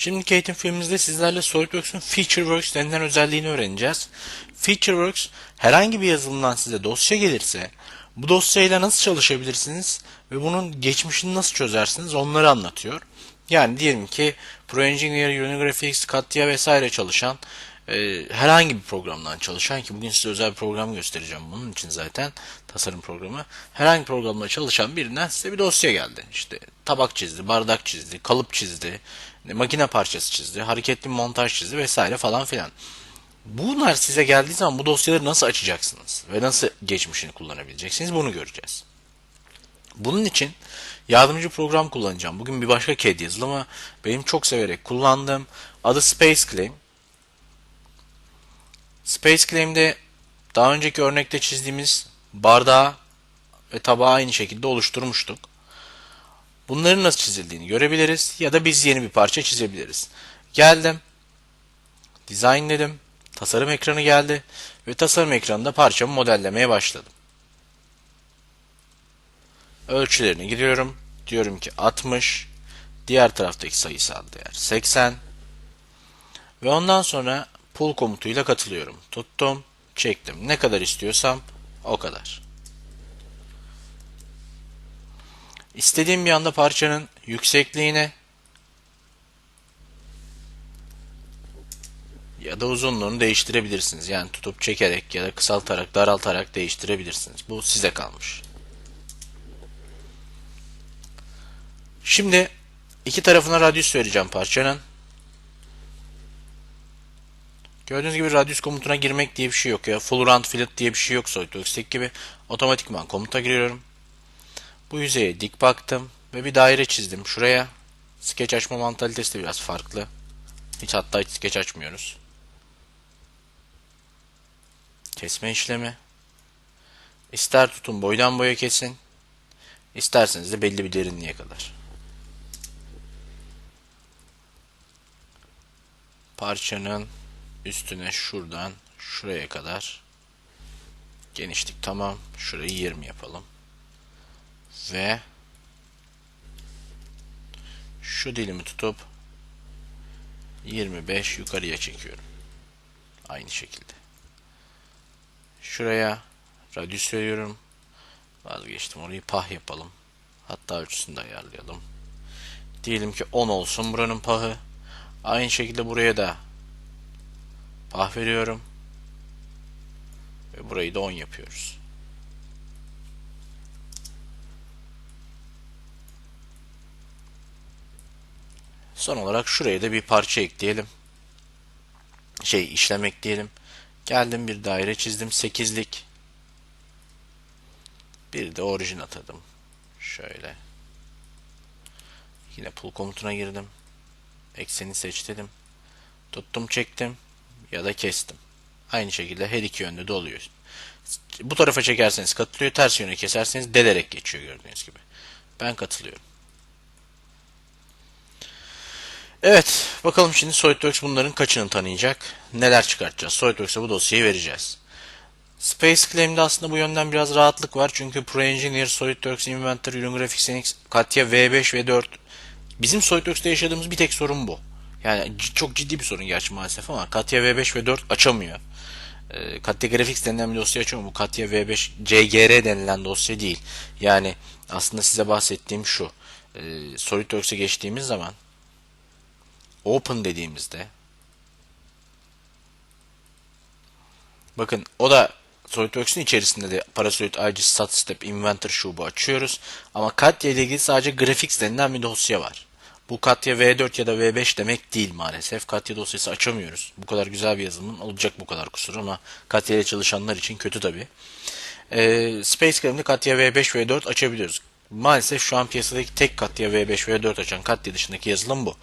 Şimdiki eğitim filmimizde sizlerle SolidWorks'un FeatureWorks denilen özelliğini öğreneceğiz. FeatureWorks herhangi bir yazılımdan size dosya gelirse bu dosyayla nasıl çalışabilirsiniz ve bunun geçmişini nasıl çözersiniz onları anlatıyor. Yani diyelim ki ProEngineer, Unigraphics, Katya vesaire çalışan e, herhangi bir programdan çalışan ki bugün size özel bir program göstereceğim bunun için zaten tasarım programı. Herhangi bir programda çalışan birinden size bir dosya geldi. İşte tabak çizdi, bardak çizdi, kalıp çizdi, makine parçası çizdi, hareketli montaj çizdi vesaire falan filan. Bunlar size geldiği zaman bu dosyaları nasıl açacaksınız ve nasıl geçmişini kullanabileceksiniz bunu göreceğiz. Bunun için yardımcı program kullanacağım. Bugün bir başka CAD yazılımı benim çok severek kullandığım adı Space Claim. Space Claim'de daha önceki örnekte çizdiğimiz bardağı ve tabağı aynı şekilde oluşturmuştuk. Bunların nasıl çizildiğini görebiliriz ya da biz yeni bir parça çizebiliriz. Geldim. Design dedim. Tasarım ekranı geldi ve tasarım ekranında parçamı modellemeye başladım. Ölçülerine giriyorum. Diyorum ki 60. Diğer taraftaki sayısal değer 80. Ve ondan sonra pull komutuyla katılıyorum. Tuttum, çektim. Ne kadar istiyorsam o kadar. İstediğim bir anda parçanın yüksekliğine ya da uzunluğunu değiştirebilirsiniz. Yani tutup çekerek ya da kısaltarak, daraltarak değiştirebilirsiniz. Bu size kalmış. Şimdi iki tarafına radyüs vereceğim parçanın. Gördüğünüz gibi radyüs komutuna girmek diye bir şey yok ya. Full round fillet diye bir şey yok SolidWorks'teki gibi. Otomatikman komuta giriyorum. Bu yüzeye dik baktım ve bir daire çizdim. Şuraya sketch açma mantalitesi de biraz farklı. Hiç hatta hiç sketch açmıyoruz. Kesme işlemi. İster tutun boydan boya kesin. İsterseniz de belli bir derinliğe kadar. Parçanın üstüne şuradan şuraya kadar genişlik tamam. Şurayı 20 yapalım. Ve şu dilimi tutup 25 yukarıya çekiyorum. Aynı şekilde. Şuraya radyüs veriyorum. Vazgeçtim orayı pah yapalım. Hatta ölçüsünü de ayarlayalım. Diyelim ki 10 olsun buranın pahı. Aynı şekilde buraya da pah veriyorum. Ve burayı da 10 yapıyoruz. Son olarak şuraya da bir parça ekleyelim. Şey işlem ekleyelim. Geldim bir daire çizdim 8'lik. Bir de orijin atadım. Şöyle. Yine pull komutuna girdim. Ekseni seç dedim. Tuttum çektim ya da kestim. Aynı şekilde her iki yönde de oluyor. Bu tarafa çekerseniz katılıyor. Ters yöne keserseniz delerek geçiyor gördüğünüz gibi. Ben katılıyorum. Evet, bakalım şimdi SolidWorks bunların kaçını tanıyacak? Neler çıkartacağız? SolidWorks'a bu dosyayı vereceğiz. Space Claim'de aslında bu yönden biraz rahatlık var. Çünkü ProEngineer, SolidWorks, Inventor, Unigraphics, Katya V5 ve 4 bizim SolidWorks'te yaşadığımız bir tek sorun bu. Yani çok ciddi bir sorun gerçi maalesef ama Katya V5 ve 4 açamıyor. E, Katya Graphics denilen bir dosya açamıyor. Bu Katya V5 CGR denilen dosya değil. Yani aslında size bahsettiğim şu. E, SolidWorks'e geçtiğimiz zaman open dediğimizde bakın o da SolidWorks'ün içerisinde de Parasolid IG Stat Step Inventor şubu açıyoruz. Ama Katya ile ilgili sadece Graphics denilen bir dosya var. Bu Katya V4 ya da V5 demek değil maalesef. Katya dosyası açamıyoruz. Bu kadar güzel bir yazılımın olacak bu kadar kusur ama Katya ile çalışanlar için kötü tabi. Ee, Space Cam'de Katya V5 V4 açabiliyoruz. Maalesef şu an piyasadaki tek Katya V5 V4 açan Katya dışındaki yazılım bu.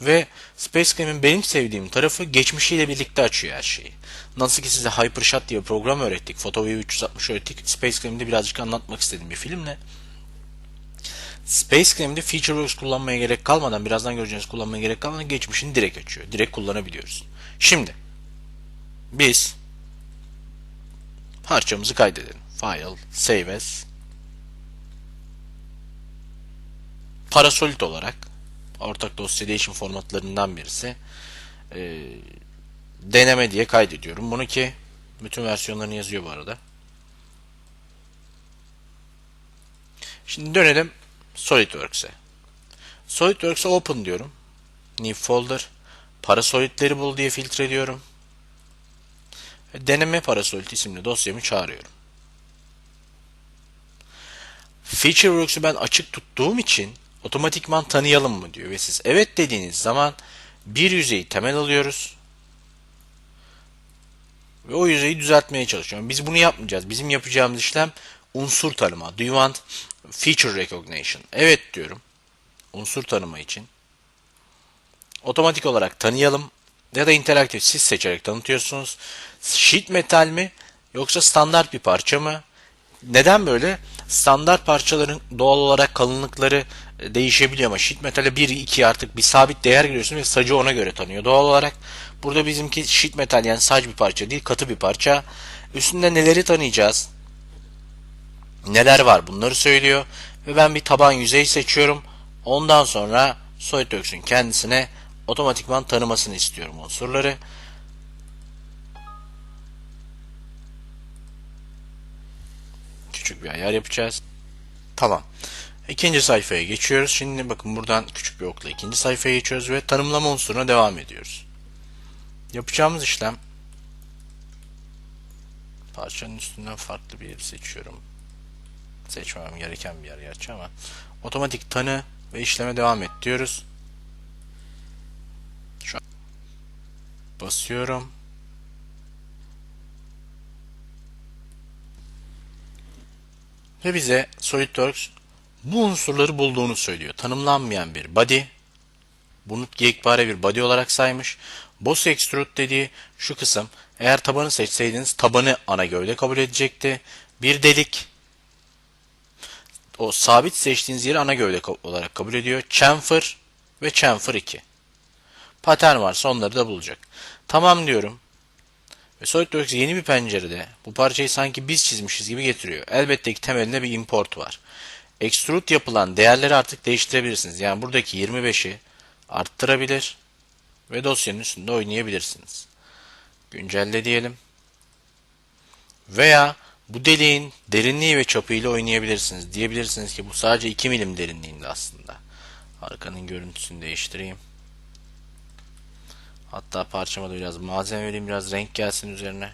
Ve Space Cam'in benim sevdiğim tarafı geçmişiyle birlikte açıyor her şeyi. Nasıl ki size Hypershot diye bir program öğrettik, PhotoView 360 öğrettik. Space Cam'de birazcık anlatmak istediğim bir filmle. Space Cam'de FeatureWorks kullanmaya gerek kalmadan, birazdan göreceğiniz kullanmaya gerek kalmadan geçmişini direkt açıyor. Direkt kullanabiliyoruz. Şimdi biz parçamızı kaydedelim. File, Save As Parasolid olarak Ortak dosya değişim formatlarından birisi. Ee, deneme diye kaydediyorum. Bunu ki bütün versiyonlarını yazıyor bu arada. Şimdi dönelim SolidWorks'e. SolidWorks'e open diyorum. New folder. Parasolidleri bul diye filtre. Ve deneme parasolid isimli dosyamı çağırıyorum. FeatureWorks'ü ben açık tuttuğum için otomatikman tanıyalım mı diyor ve siz evet dediğiniz zaman bir yüzeyi temel alıyoruz ve o yüzeyi düzeltmeye çalışıyorum. Biz bunu yapmayacağız. Bizim yapacağımız işlem unsur tanıma. Do you want feature recognition? Evet diyorum. Unsur tanıma için. Otomatik olarak tanıyalım ya da interaktif siz seçerek tanıtıyorsunuz. Sheet metal mi yoksa standart bir parça mı? Neden böyle? Standart parçaların doğal olarak kalınlıkları e, değişebiliyor ama sheet metale 1 2 artık bir sabit değer giriyorsun ve sacı ona göre tanıyor. Doğal olarak burada bizimki sheet metal yani sac bir parça değil katı bir parça. Üstünde neleri tanıyacağız? Neler var bunları söylüyor ve ben bir taban yüzey seçiyorum. Ondan sonra SolidWorks'ün kendisine otomatikman tanımasını istiyorum unsurları. Küçük bir ayar yapacağız. Tamam. İkinci sayfaya geçiyoruz. Şimdi bakın buradan küçük bir okla ikinci sayfaya geçiyoruz ve tanımlama unsuruna devam ediyoruz. Yapacağımız işlem parçanın üstünden farklı bir yeri seçiyorum. Seçmemem gereken bir yer gerçi ama otomatik tanı ve işleme devam et diyoruz. Şu an basıyorum. Ve bize SolidWorks bu unsurları bulduğunu söylüyor. Tanımlanmayan bir body. Bunu yekpare bir body olarak saymış. Boss Extrude dediği şu kısım. Eğer tabanı seçseydiniz tabanı ana gövde kabul edecekti. Bir delik. O sabit seçtiğiniz yeri ana gövde olarak kabul ediyor. Chamfer ve chamfer 2. Patern varsa onları da bulacak. Tamam diyorum. Ve SolidWorks yeni bir pencerede bu parçayı sanki biz çizmişiz gibi getiriyor. Elbette ki temelinde bir import var. Extrude yapılan değerleri artık değiştirebilirsiniz. Yani buradaki 25'i arttırabilir ve dosyanın üstünde oynayabilirsiniz. Güncelle diyelim. Veya bu deliğin derinliği ve çapıyla oynayabilirsiniz. Diyebilirsiniz ki bu sadece 2 milim derinliğinde aslında. Arkanın görüntüsünü değiştireyim. Hatta parçama da biraz malzeme vereyim, biraz renk gelsin üzerine.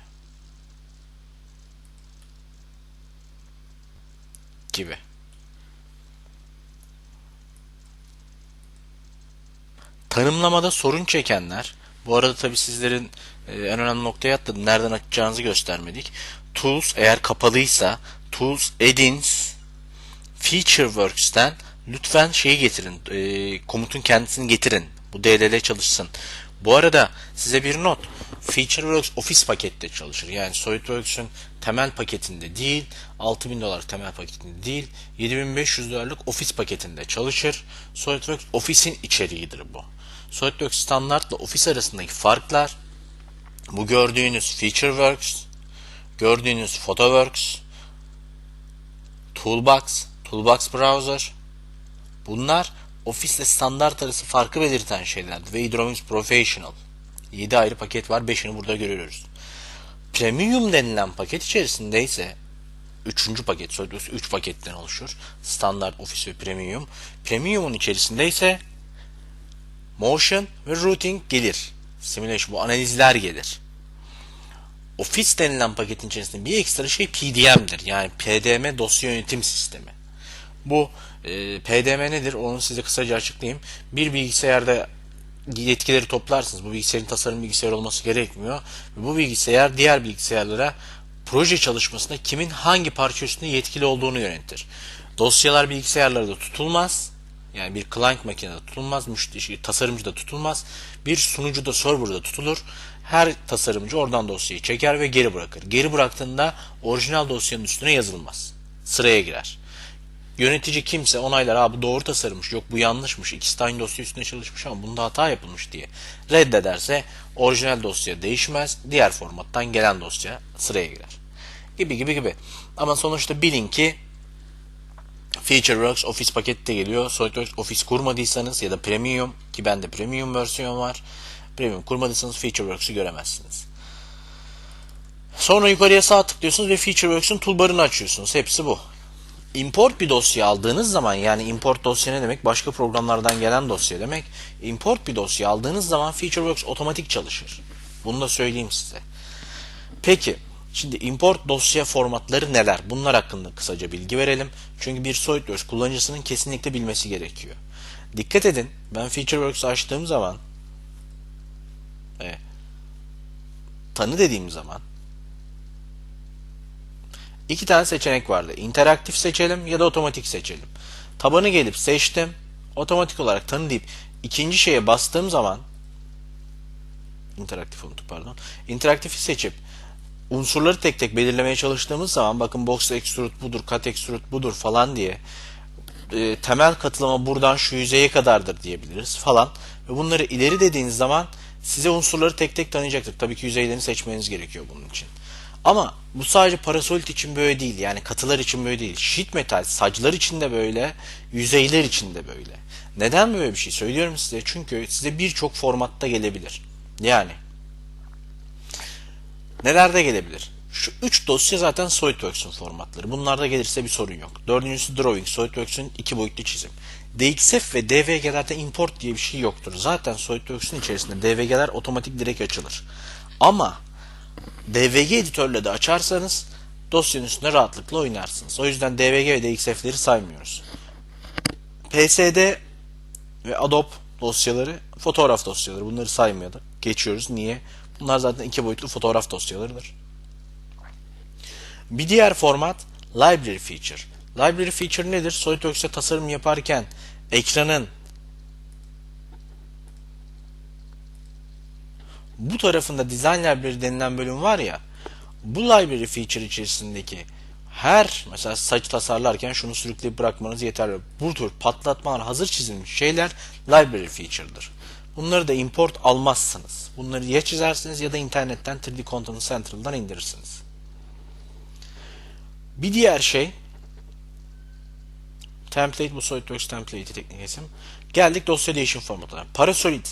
Gibi. Tanımlamada sorun çekenler, bu arada tabi sizlerin e, en önemli noktaya atladım. Nereden açacağınızı göstermedik. Tools eğer kapalıysa Tools, Add-ins, Featureworks'ten lütfen şeyi getirin. E, komutun kendisini getirin. Bu DLL çalışsın. Bu arada size bir not. FeatureWorks Office pakette çalışır. Yani SolidWorks'ün temel paketinde değil, 6000 dolar temel paketinde değil, 7500 dolarlık Office paketinde çalışır. SolidWorks Office'in içeriğidir bu. SolidWorks standartla Office arasındaki farklar bu gördüğünüz FeatureWorks, gördüğünüz PhotoWorks, Toolbox, Toolbox Browser bunlar Office ile standart arası farkı belirten şeylerdir. Ve Hydromics Professional. 7 ayrı paket var. 5'ini burada görüyoruz. Premium denilen paket içerisinde ise 3. paket SolidWorks 3 paketten oluşur. Standart, Office ve Premium. Premium'un içerisinde ise Motion ve Routing gelir. Simulation bu analizler gelir. Office denilen paketin içerisinde bir ekstra şey PDM'dir. Yani PDM dosya yönetim sistemi. Bu e, PDM nedir? Onu size kısaca açıklayayım. Bir bilgisayarda yetkileri toplarsınız. Bu bilgisayarın tasarım bilgisayar olması gerekmiyor. Bu bilgisayar diğer bilgisayarlara proje çalışmasında kimin hangi parça üstünde yetkili olduğunu yönetir. Dosyalar bilgisayarlarda tutulmaz. Yani bir client makinede tutulmaz, müşteri, tasarımcı da tutulmaz. Bir sunucu da serverda tutulur. Her tasarımcı oradan dosyayı çeker ve geri bırakır. Geri bıraktığında orijinal dosyanın üstüne yazılmaz. Sıraya girer. Yönetici kimse onaylar abi doğru tasarımmış yok bu yanlışmış ikisi aynı dosya üstünde çalışmış ama bunda hata yapılmış diye reddederse orijinal dosya değişmez diğer formattan gelen dosya sıraya girer gibi gibi gibi ama sonuçta bilin ki FeatureWorks Office paketi de geliyor. SolidWorks Office kurmadıysanız ya da Premium ki bende Premium versiyon var. Premium kurmadıysanız FeatureWorks'u göremezsiniz. Sonra yukarıya sağ tıklıyorsunuz ve FeatureWorks'un toolbarını açıyorsunuz. Hepsi bu. Import bir dosya aldığınız zaman yani import dosya ne demek? Başka programlardan gelen dosya demek. Import bir dosya aldığınız zaman FeatureWorks otomatik çalışır. Bunu da söyleyeyim size. Peki şimdi import dosya formatları neler? Bunlar hakkında kısaca bilgi verelim. Çünkü bir SolidWorks kullanıcısının kesinlikle bilmesi gerekiyor. Dikkat edin ben FeatureWorks'ı açtığım zaman e, tanı dediğim zaman iki tane seçenek vardı. İnteraktif seçelim ya da otomatik seçelim. Tabanı gelip seçtim. Otomatik olarak tanı deyip ikinci şeye bastığım zaman interaktif unuttuk pardon. İnteraktifi seçip unsurları tek tek belirlemeye çalıştığımız zaman bakın box extrude budur, cut extrude budur falan diye e, temel katılama buradan şu yüzeye kadardır diyebiliriz falan. Ve bunları ileri dediğiniz zaman size unsurları tek tek tanıyacaktır. Tabii ki yüzeylerini seçmeniz gerekiyor bunun için. Ama bu sadece parasolit için böyle değil. Yani katılar için böyle değil. Sheet metal saclar için de böyle, yüzeyler için de böyle. Neden böyle bir şey söylüyorum size? Çünkü size birçok formatta gelebilir. Yani nelerde gelebilir? Şu üç dosya zaten SolidWorks'un formatları. Bunlarda gelirse bir sorun yok. Dördüncüsü Drawing, SolidWorks'un iki boyutlu çizim. DXF ve DVG'lerde import diye bir şey yoktur. Zaten SolidWorks'un içerisinde DVG'ler otomatik direkt açılır. Ama DVG editörle de açarsanız dosyanın üstünde rahatlıkla oynarsınız. O yüzden DVG ve DXF'leri saymıyoruz. PSD ve Adobe dosyaları fotoğraf dosyaları. Bunları saymıyorduk. Geçiyoruz. Niye? Bunlar zaten iki boyutlu fotoğraf dosyalarıdır. Bir diğer format Library Feature. Library Feature nedir? SolidWorks'te tasarım yaparken ekranın bu tarafında Design Library denilen bölüm var ya bu library feature içerisindeki her mesela saç tasarlarken şunu sürükleyip bırakmanız yeterli. Bu tür patlatmalar hazır çizilmiş şeyler library feature'dır. Bunları da import almazsınız. Bunları ya çizersiniz ya da internetten 3D Content Central'dan indirirsiniz. Bir diğer şey template bu SolidWorks template'i teknik isim. Geldik dosya değişim formatına. Parasolid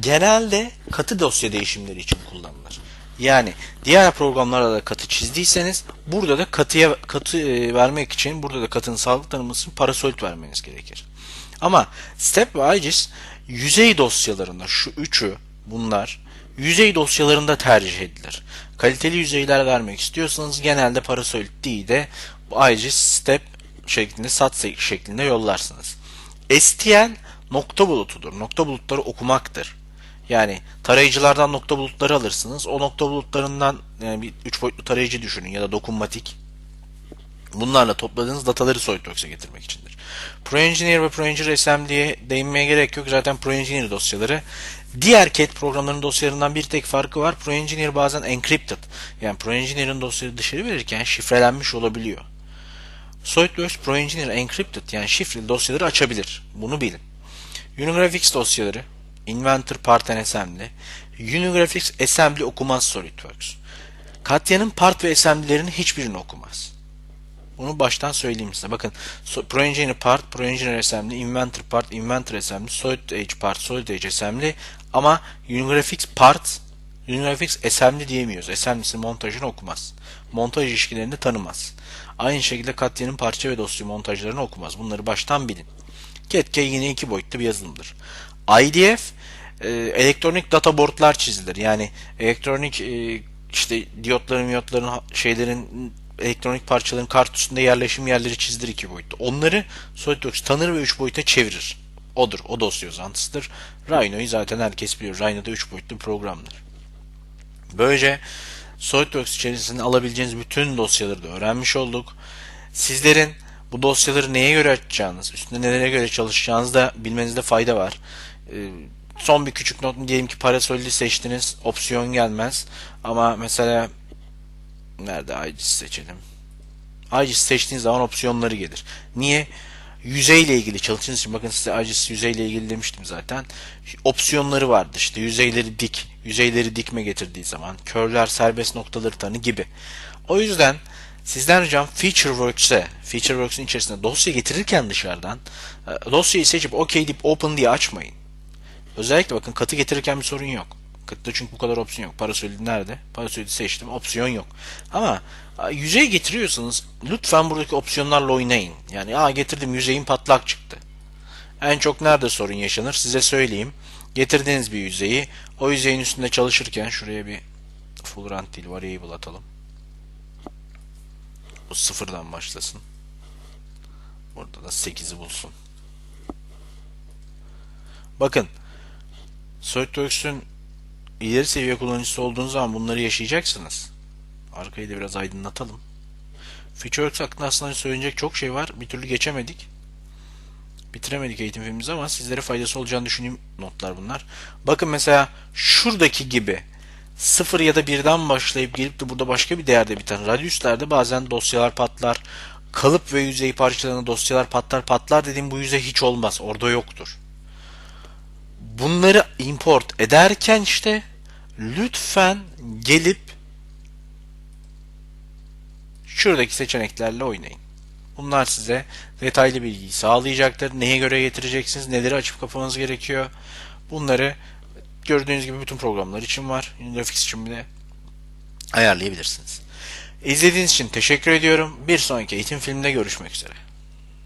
genelde katı dosya değişimleri için kullanılır. Yani diğer programlarda da katı çizdiyseniz burada da katıya katı e, vermek için burada da katının sağlık tanımlısını parasolid vermeniz gerekir. Ama Step ve IGES yüzey dosyalarında şu üçü bunlar yüzey dosyalarında tercih edilir. Kaliteli yüzeyler vermek istiyorsanız genelde parasolid değil de IGES Step şeklinde SAT şeklinde yollarsınız. STL nokta bulutudur. Nokta bulutları okumaktır. Yani tarayıcılardan nokta bulutları alırsınız. O nokta bulutlarından yani bir üç boyutlu tarayıcı düşünün ya da dokunmatik. Bunlarla topladığınız dataları SolidWorks'e getirmek içindir. ProEngineer ve ProEngineer Assembly'ye değinmeye gerek yok. Zaten ProEngineer dosyaları diğer CAD programlarının dosyalarından bir tek farkı var. ProEngineer bazen encrypted. Yani ProEngineer'ın dosyaları dışarı verirken şifrelenmiş olabiliyor. SolidWorks ProEngineer encrypted yani şifreli dosyaları açabilir. Bunu bilin. Unigraphics dosyaları Inventor Part and Assembly, Unigraphics Assembly okumaz SolidWorks. Katya'nın part ve assembly'lerini hiçbirini okumaz. Bunu baştan söyleyeyim size. Bakın ProEngineer Part, ProEngineer Assembly, Inventor Part, Inventor Assembly, Solid Edge Part, Solid Edge Assembly ama Unigraphics Part, Unigraphics Assembly diyemiyoruz. Assembly'si montajını okumaz. Montaj ilişkilerini tanımaz. Aynı şekilde Katya'nın parça ve dosya montajlarını okumaz. Bunları baştan bilin. Ketke yine iki boyutlu bir yazılımdır. IDF e, elektronik data boardlar çizilir. Yani elektronik e, işte diyotların, miyotların, şeylerin elektronik parçaların kart üstünde yerleşim yerleri çizilir iki boyutlu. Onları SolidWorks tanır ve üç boyuta çevirir. Odur. O dosya uzantısıdır. Rhino'yu zaten herkes biliyor. Rhino da üç boyutlu programdır. Böylece SolidWorks içerisinde alabileceğiniz bütün dosyaları da öğrenmiş olduk. Sizlerin bu dosyaları neye göre açacağınız, üstünde nelere göre çalışacağınızı da bilmenizde fayda var. Ee, son bir küçük not diyelim ki parasolidi seçtiniz, opsiyon gelmez. Ama mesela nerede IGES seçelim? IGES seçtiğiniz zaman opsiyonları gelir. Niye? Yüzeyle ilgili çalıştığınız için bakın size IGES yüzeyle ilgili demiştim zaten. Opsiyonları vardı işte yüzeyleri dik, yüzeyleri dikme getirdiği zaman, körler serbest noktaları tanı gibi. O yüzden Sizden ricam FeatureWorks'e, FeatureWorks'ün içerisinde dosya getirirken dışarıdan e, dosyayı seçip OK deyip Open diye açmayın. Özellikle bakın katı getirirken bir sorun yok. Katıda çünkü bu kadar opsiyon yok. Parasolid nerede? Parasolid'i seçtim. Opsiyon yok. Ama yüzey getiriyorsanız lütfen buradaki opsiyonlarla oynayın. Yani aa getirdim yüzeyin patlak çıktı. En çok nerede sorun yaşanır size söyleyeyim. Getirdiğiniz bir yüzeyi o yüzeyin üstünde çalışırken şuraya bir full run değil variable atalım. Bu sıfırdan başlasın. Burada da 8'i bulsun. Bakın SolidWorks'ün ileri seviye kullanıcısı olduğunuz zaman bunları yaşayacaksınız. Arkayı da biraz aydınlatalım. FeatureWorks hakkında aslında söyleyecek çok şey var. Bir türlü geçemedik. Bitiremedik eğitim filmimizi ama sizlere faydası olacağını düşündüğüm notlar bunlar. Bakın mesela şuradaki gibi sıfır ya da birden başlayıp gelip de burada başka bir değerde biten radyüslerde bazen dosyalar patlar. Kalıp ve yüzey parçalarında dosyalar patlar patlar dediğim bu yüzey hiç olmaz. Orada yoktur. Bunları import ederken işte lütfen gelip şuradaki seçeneklerle oynayın. Bunlar size detaylı bilgiyi sağlayacaktır. Neye göre getireceksiniz, neleri açıp kapamanız gerekiyor. Bunları gördüğünüz gibi bütün programlar için var. Graphics için bile ayarlayabilirsiniz. İzlediğiniz için teşekkür ediyorum. Bir sonraki eğitim filminde görüşmek üzere.